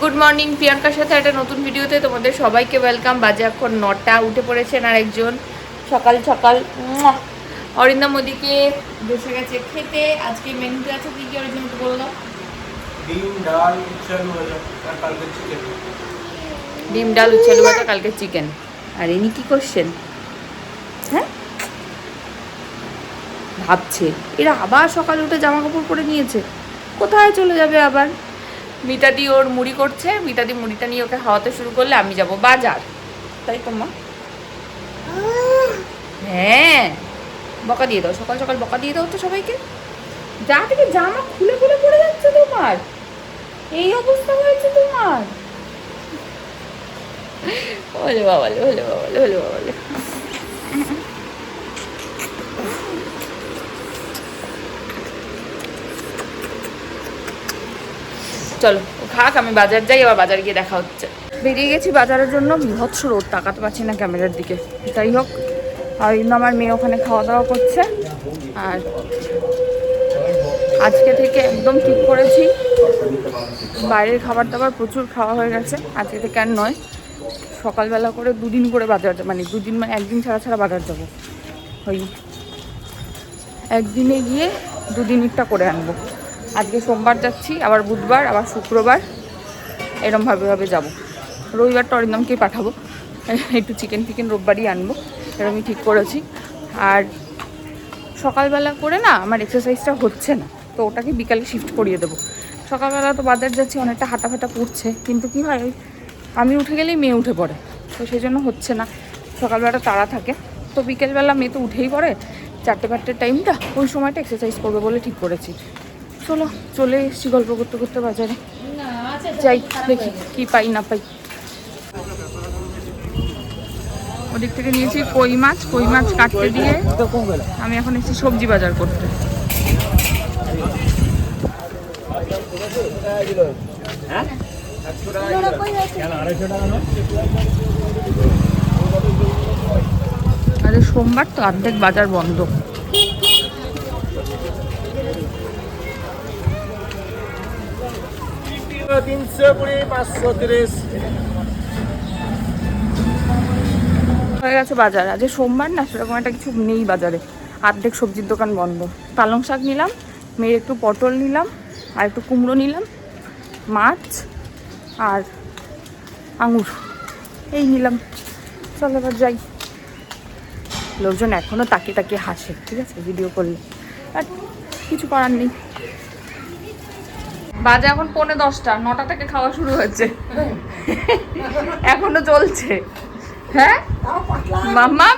Good morning প্রিয়াঙ্কার সাথে একটা নতুন ভিডিওতে তোমাদের সবাইকে ওয়েলকাম বাজে এখন নটা উঠে পড়েছেন আর একজন। সকাল সকাল মুয়া, অরিন্দম মোদিকে বসে গেছে খেতে। আজকে মেনুতে আছে কি কি অরিন্দম একটু বলো দাও। ডিম ডাল উচ্ছালু ভাজা কালকে চিকেন ডিম ডাল ভাজা কালকে চিকেন আর ইনি কি করছেন? হ্যাঁ? ভাবছে। এরা আবার সকালে উঠে জামা কাপড় পরে নিয়েছে। কোথায় চলে যাবে আবার? মিতাদি ওর মুড়ি করছে, মিতাদি মুড়িটা নিয়ে ওকে খাওয়াতে শুরু করলে আমি যাব বাজার। তাই তো, মা? হ্যাঁ বকা দিয়ে দাও, সকাল সকাল বকা দিয়ে দাও তো সবাইকে। যা থেকে জামা খুলে খুলে পড়ে যাচ্ছে তোমার। এই অবস্থা হয়েছে তোমার। ওলে বাবালে ওলে বাবালে ওলে বাবালে। চলো, খাক, আমি বাজার যাই, আবার বাজার গিয়ে দেখা হচ্ছে। বেরিয়ে গেছি বাজারের জন্য বিভৎস রোদ, তাকাতে পারছি না ক্যামেরার দিকে। যাই হোক, আর ইন্দু আমার মেয়ে ওখানে খাওয়া দাওয়া করছে। আর আজকে থেকে একদম ঠিক করেছি। বাইরের খাবার দাবার প্রচুর খাওয়া হয়ে গেছে। আজকে থেকে আর নয়, সকালবেলা করে দুদিন করে বাজার মানে দুদিন মানে একদিন ছাড়া ছাড়া বাজার যাব। ওই একদিনে গিয়ে দুদিনটা করে আনব। আজকে সোমবার যাচ্ছি, আবার বুধবার, আবার শুক্রবার। এরমভাবে ভাবে যাব। রবিবারটা অরিন্দমকেই পাঠাবো। একটু চিকেন ফিকেন রোববারই আনব, এরমই ঠিক করেছি। আর সকালবেলা করে না, আমার এক্সারসাইজটা হচ্ছে না, তো ওটাকে বিকালে শিফট করিয়ে দেবো। সকালবেলা তো বাজার যাচ্ছি, অনেকটা হাঁটা ফাটা পড়ছে কিন্তু কি হয়, ওই আমি উঠে গেলেই মেয়ে উঠে পড়ে, তো সেই জন্য হচ্ছে না। সকালবেলাটা তাড়া থাকে, তো বিকেলবেলা মেয়ে তো উঠেই পড়ে। চারটে পাঁচটের টাইমটা ওই সময়টা এক্সারসাইজ করবে বলে ঠিক করেছি। চলো, চলে এসেছি গল্প করতে করতে বাজারে। যাই, দেখি কি পাই, না পাই। ওদিক থেকে নিয়েছি কই মাছ কই মাছ কাটতে দিয়ে আমি এখন এসেছি সবজি বাজার করতে। আরে সোমবার তো অর্ধেক বাজার বন্ধ। হয়ে গেছে বাজার। আজ সোমবার না, সেরকম একটা কিছু নেই বাজারে। অর্ধেক সবজির দোকান বন্ধ। পালং শাক নিলাম, মেয়ের একটু পটল নিলাম, আর একটু কুমড়ো নিলাম, মাছ আর আঙুর। এই নিলাম। চল এবার যাই। লোকজন এখনও তাকিয়ে তাকিয়ে হাসে, ঠিক আছে? ভিডিও করলে। আর কিছু করার নেই। বাজে এখন পৌনে দশটা নটা থেকে খাওয়া শুরু হয়েছে। এখনও চলছে। হ্যাঁ? মাম্মা?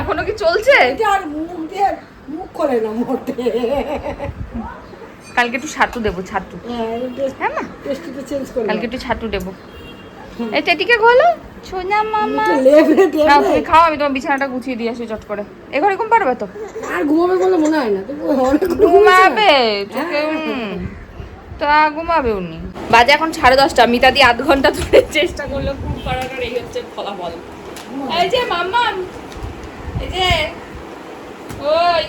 এখনও কি চলছে? আর মুখ দিয়ে মুখ করে কালকে একটু ছাতু দেবো ছাতু। হ্যাঁ মা? করে কালকে একটু ছাতু দেবো। এই টেটিকে খোলো। সোনা মামা না তুমি খাও আমি তোমার বিছানাটা গুছিয়ে দিয়ে আসি চট করে। এ ঘরে ঘুম পারবে তো? আর ঘুমাবে বলে মনে হয় না। ঘুমাবে হুম। তা ঘুমাবে উনি। বাজে এখন সাড়ে দশটা মিতাদি আধ ঘণ্টা ধরে চেষ্টা করল পাড়ানোর এই হচ্ছে ফলাফল। এই যে মাম্মা এই যে, ওই।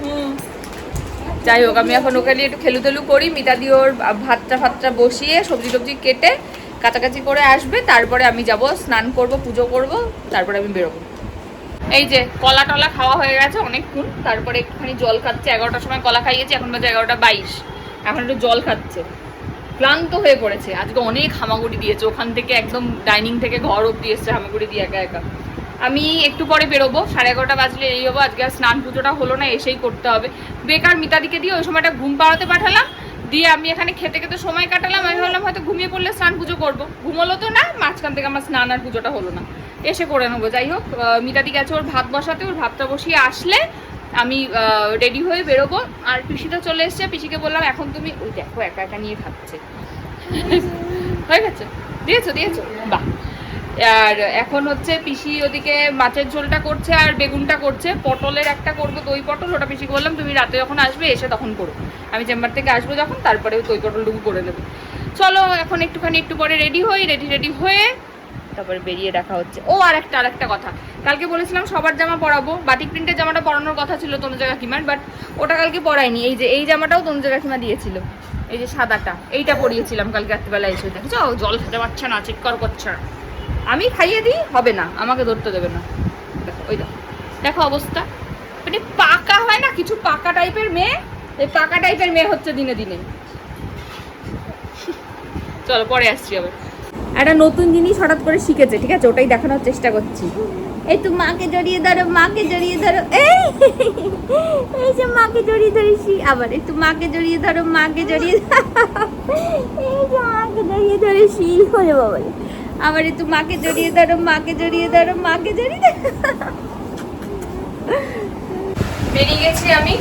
হুম। যাই হোক, আমি এখন ওকে নিয়ে একটু খেলু তেলু করি মিতাদি ওর ভাতটা ফাতটা বসিয়ে সবজি টবজি কেটে কাছাকাছি করে আসবে, তারপরে আমি যাব, স্নান করব, পুজো করব, তারপরে আমি বেরোবো। এই যে, কলা টলা খাওয়া হয়ে গেছে অনেকক্ষণ, তারপরে একটুখানি জল খাচ্ছে, এগারোটার সময় কলা খাইয়েছি, এখন বাজে এগারোটা বাইশ। এখন একটু জল খাচ্ছে। ক্লান্ত হয়ে পড়েছে। আজকে অনেক হামাগুড়ি দিয়েছে। ওখান থেকে একদম ডাইনিং থেকে ঘর অব্দি এসছে হামাগুড়ি দিয়ে একা একা। আমি একটু পরে বেরোবো। সাড়ে এগারোটা বাজলে এই হব। আজকে আর স্নান পুজোটা হলো না, এসেই করতে হবে। বেকার মিতাদিকে দিয়ে ওই সময়টা ঘুম পাড়াতে পাঠালাম। দিয়ে আমি এখানে খেতে খেতে সময় কাটালাম। আমি ভাবলাম, হয়তো ঘুমিয়ে পড়লে স্নান পুজো করব। ঘুমলো তো না, মাঝখান থেকে আমার স্নান আর পুজোটা হলো না। এসে করে নেব। যাই হোক মিতাদি গেছে ওর ভাত বসাতে। ওর ভাতটা বসিয়ে আসলে আমি রেডি হয়ে বেরোবো। আর পিসিটা চলে এসছে পিসিকে বললাম এখন তুমি ওই দেখো একা একা নিয়ে খাচ্ছে হয়ে গেছে। দিয়েছ দিয়েছ? বাহ। আর এখন হচ্ছে পিসি ওদিকে মাছের ঝোলটা করছে আর বেগুনটা করছে। পটলের একটা করব দই পটল। ওটা পিসিকে বললাম তুমি রাতে যখন আসবে এসে তখন করো। আমি চেম্বার থেকে আসব যখন তারপরে ওই দই পটলটুকু করে নেব। চলো এখন একটুখানি একটু পরে রেডি হই। রেডি রেডি হয়ে তারপরে বেরিয়ে দেখা হচ্ছে। ও আর একটা আর একটা কথা। কালকে বলেছিলাম সবার জামা পরাবো। বাটিক প্রিন্টের জামাটা পরানোর কথা ছিল তনুজা কাকিমার বাট ওটা কালকে পরায়নি। এই যে, এই জামাটাও তনুজা কাকিমা দিয়েছিল। এই যে সাদাটা, এইটা পরিয়েছিলাম কালকে রাত্রিবেলা এসে। দেখছ? জল খেতে পারছে না, চিৎকার করছে। না। আমি খাইয়ে দিই, হবে না। আমাকে ধরতে দেবে না। দেখো, ওই দেখো। দেখো অবস্থা। মানে পাকা হয় না? কিছু পাকা টাইপের মেয়ে? এই পাকা টাইপের মেয়ে হচ্ছে দিনে দিনে। চলো, পরে আসছি আবার। একটা নতুন জিনিস হঠাৎ করে শিখেছে ঠিক আছে? ওটাই দেখানোর চেষ্টা করছি। এই তো মাকে জড়িয়ে ধরো মাকে জড়িয়ে ধরো এই এই যে মাকে জড়িয়ে ধরেছি আবার একটু মাকে জড়িয়ে ধরো মাকে জড়িয়ে এই যে মাকে জড়িয়ে ধরেছি ওরে বাবা রে। আবার একটু মাকে জড়িয়ে ধরো মাকে জড়িয়ে ধরো মাকে জড়িয়ে ধরো। বেরিয়ে গেছি আমি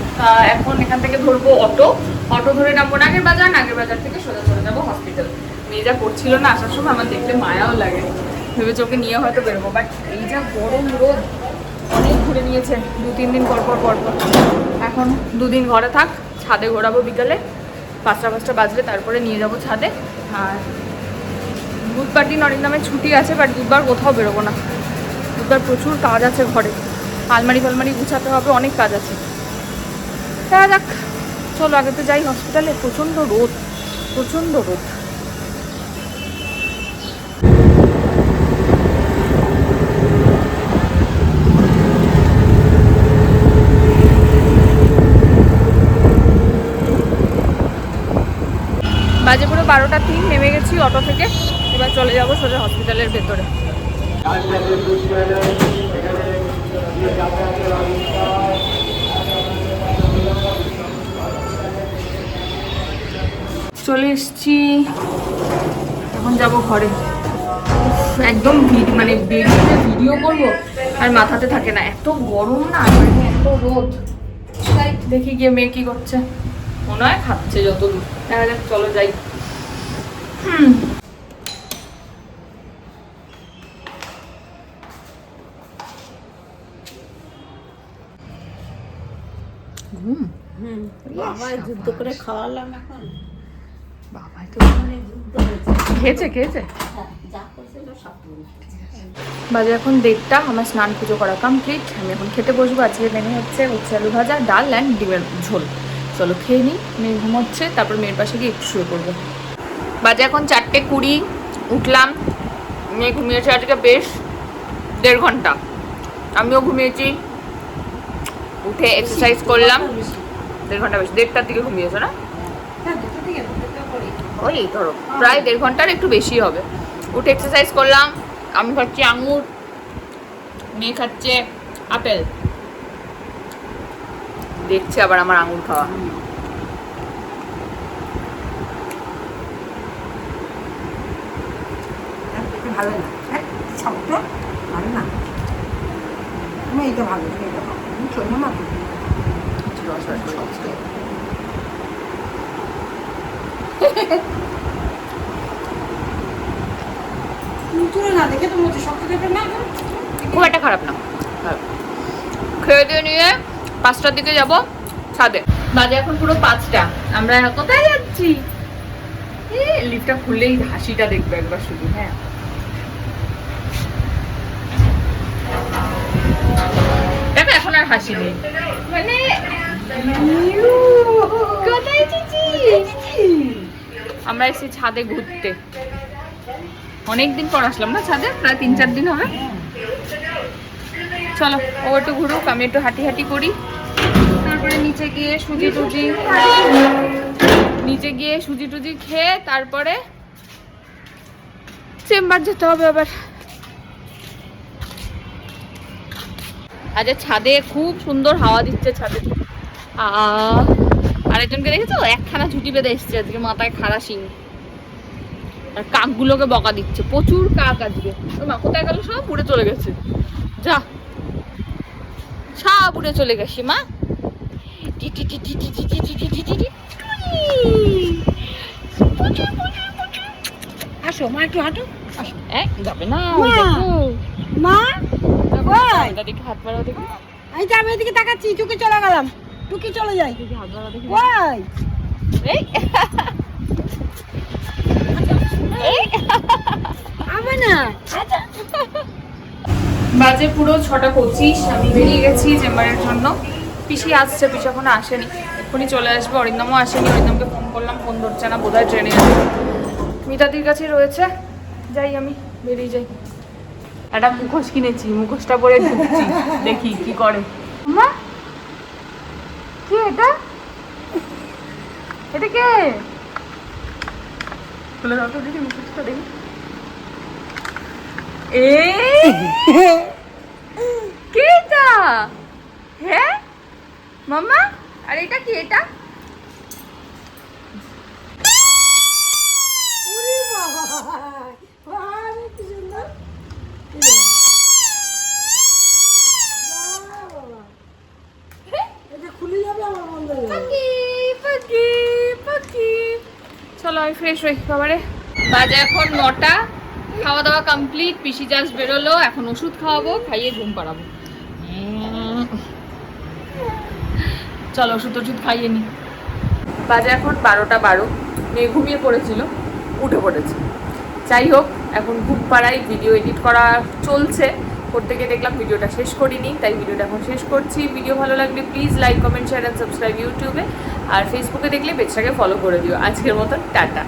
এখন এখান থেকে ধরবো অটো। অটো ধরে নামবো নাগের বাজার নাগের বাজার থেকে সোজা চলে যাব হসপিটাল মেয়ে যা করছিল না, আসার সময় আমার দেখতে মায়াও লাগে। ভেবেছে ওকে নিয়ে হয়তো বেরোবো বাট এই যা গরম রোদ, অনেক ঘুরে নিয়েছে, দু, তিন দিন পর পর পর পর। এখন দুদিন ঘরে থাক, ছাদে ঘোরাবো বিকালে, পাঁচটা পাঁচটা বাজলে তারপরে নিয়ে যাব ছাদে। আর বুধবার দিন অনেক নামে ছুটি আছে বাট বুধবার কোথাও বেরোবো না। বুধবার প্রচুর কাজ আছে ঘরে। আলমারি, ফালমারি গুছাতে হবে, অনেক কাজ আছে। দেখা যাক। চলো, আগে তো যাই হসপিটালে প্রচণ্ড রোদ প্রচণ্ড রোদ বাজে পুরো বারোটা তিন নেমে গেছি অটো থেকে। এবার চলে যাব সোজা হসপিটালের ভেতরে। চলে এসছি। এখন যাব ঘরে। একদম মানে বেরিয়ে ভিডিও করব, আর মাথাতে থাকে না। এত গরম না মানে এত রোদ। দেখি গিয়ে মেয়ে কি করছে। মনে হয় খাচ্ছে যত দূর দেখা যাক, চলো যাই। ঘুম বাবা যুদ্ধ করে খাওয়ালাম এখন। বাবা তো খেয়েছে খেয়েছে? হ্যাঁ, করেছে। বাজে এখন দেড়টা আমার স্নান পুজো করা কমপ্লিট আমি এখন খেতে বসবো আজকে মেনে হচ্ছে উচ্ছে আলু ভাজা ডাল অ্যান্ড ডিমের ঝোল। চলো খেয়ে নিই মেয়ে ঘুমোচ্ছে তারপর মেয়ের পাশে গিয়ে একটু শুয়ে পড়ব। বাজে এখন চারটে কুড়ি উঠলাম মেয়ে ঘুমিয়েছে আজকে বেশ দেড় ঘণ্টা। আমিও ঘুমিয়েছি উঠে এক্সারসাইজ করলাম। দেড় ঘণ্টা বেশি দেড়টার দিকে ঘুমিয়েছো না? হ্যাঁ। ওই ধরো প্রায় দেড় ঘণ্টার একটু বেশি হবে। উঠে এক্সারসাইজ করলাম আমি খাচ্ছি আঙুর মেয়ে খাচ্ছে আপেল। দেখছে আবার আমার আঙুর খাওয়া আর এটা ভালো না। হ্যাঁ, শক্ত ভালো না। তুমি এইটা ভালো তুমি এইটা ভালো। তুমি শোনো না তুমি না দেখে তো শক্ত দেবে না খুব একটা খারাপ না। খেয়ে দিয়ে নিয়ে পাঁচটার দিকে যাব ছাদে। বাজে এখন পুরো পাঁচটা। আমরা কোথায় যাচ্ছি? লিফটটা খুললেই হাসিটা দেখবে একবার শুধু হ্যাঁ। এখন আর হাসি নেই। মানে? আমরা এসেছি ছাদে ঘুরতে। অনেকদিন পর আসলাম না ছাদে? প্রায় তিন চার দিন হবে। চলো ও একটু ঘুরুক আমি একটু হাঁটি হাঁটি করি। তারপরে নিচে গিয়ে সুজি টুজি নিচে গিয়ে সুজি টুজি খেয়ে তারপরে চেম্বার যেতে হবে আবার। আজকে ছাদে খুব সুন্দর হাওয়া দিচ্ছে ছাদে আর একজনকে দেখেছ একখানা ছুটি বেঁধে এসছে আজকে মাথায় খাড়া শিং আর কাকগুলোকে বকা দিচ্ছে প্রচুর কাক আজকে মা কোথায় গেল সব উড়ে চলে গেছে যা সব উড়ে চলে গেছে মা আসো মা একটু হাঁটো আসো এক যাবে না মা ওটা দেখি হাত বাড়াও দেখি। আমি তো আমি এদিকে তাকাচ্ছি টুকি চলে গেলাম। টুকি চলে যাই। দেখি হাত বাড়াও দেখি। এই। এই। না। বাজে পুরো ছটা পঁচিশ আমি বেরিয়ে গেছি চেম্বারের জন্য। পিসি আসছে পিসি এখনও আসেনি। এক্ষুনি চলে আসবে অরিন্দমও আসেনি। অরিন্দমকে ফোন করলাম ফোন ধরছে না বোধহয় ট্রেনে আছে মিতাদির কাছে রয়েছে। যাই আমি বেরিয়ে যাই। একটা মুখোশ কিনেছি মুখোশটা পরে ঢুকছি। দেখি কি করে। মা কি এটা? এটা কে? খুলে দাও তো দেখি মুখোশটা দেখি। এই! কে এটা? হ্যাঁ? মামা আর এটা কি এটা? ফ্রেশ হই খাবারে বাজে এখন নটা। খাওয়া দাওয়া কমপ্লিট পিসি জাস্ট বেরোলো, এখন ওষুধ খাওয়াবো, খাইয়ে ঘুম পাড়াবো। চলো ওষুধ ওষুধ খাইয়ে নি। বাজে এখন বারোটা বারো। মেয়ে ঘুমিয়ে পড়েছিল, উঠে পড়েছে। যাই হোক, এখন ঘুম পাড়াই ভিডিও এডিট করা চলছে। করতে গিয়ে দেখলাম ভিডিওটা শেষ করিনি, তাই ভিডিওটা এখন শেষ করছি। ভিডিও ভালো লাগলে please like comment share and subscribe ইউটিউবে। আর ফেসবুকে দেখলে পেজটাকে ফলো করে দিও। আজকের মতো টাটা।